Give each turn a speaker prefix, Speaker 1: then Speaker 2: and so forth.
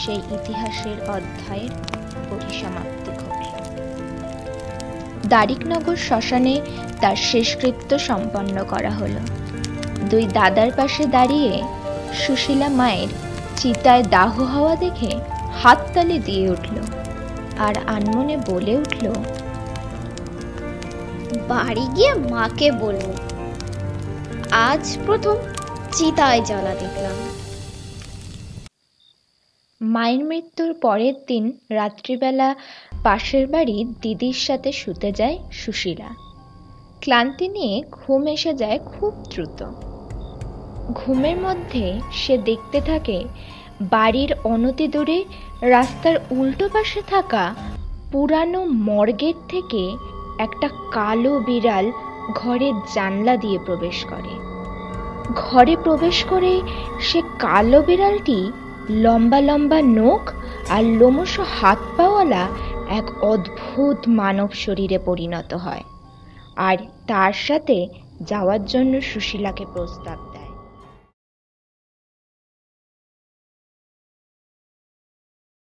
Speaker 1: সেই ইতিহাসের অধ্যায়ের পরিসমাপ্তি ঘটল। দারিকনগর শ্মশানে তার শেষকৃত্য সম্পন্ন করা হলো। দুই দাদার পাশে দাঁড়িয়ে সুশীলা মায়ের চিতায় দাহ হওয়া দেখে হাততালি দিয়ে উঠল আর আনমনে বলে উঠল,
Speaker 2: বাড়ি গিয়ে মাকে বলব আজ প্রথম চিতায় জ্বালা দেখলাম।
Speaker 1: মায়ের মৃত্যুর পরের দিন রাত্রিবেলা পাশের বাড়ির দিদির সাথে শুতে যায় সুশীলা। ক্লান্তি নিয়ে ঘুম এসে যায় খুব দ্রুত। ঘুমের মধ্যে সে দেখতে থাকে বাড়ির অনতি দূরে রাস্তার উল্টো পাশে থাকা পুরানো মর্গের থেকে একটা কালো বিড়াল ঘরের জানলা দিয়ে প্রবেশ করে। ঘরে প্রবেশ করে সে কালো বিড়ালটি লম্বা লম্বা নখ আর লোমশ হাত পাওয়ালা এক অদ্ভুত মানব শরীরে পরিণত হয়। আর তার সাথে যাওয়ার জন্য সুশীলাকে প্রস্তাব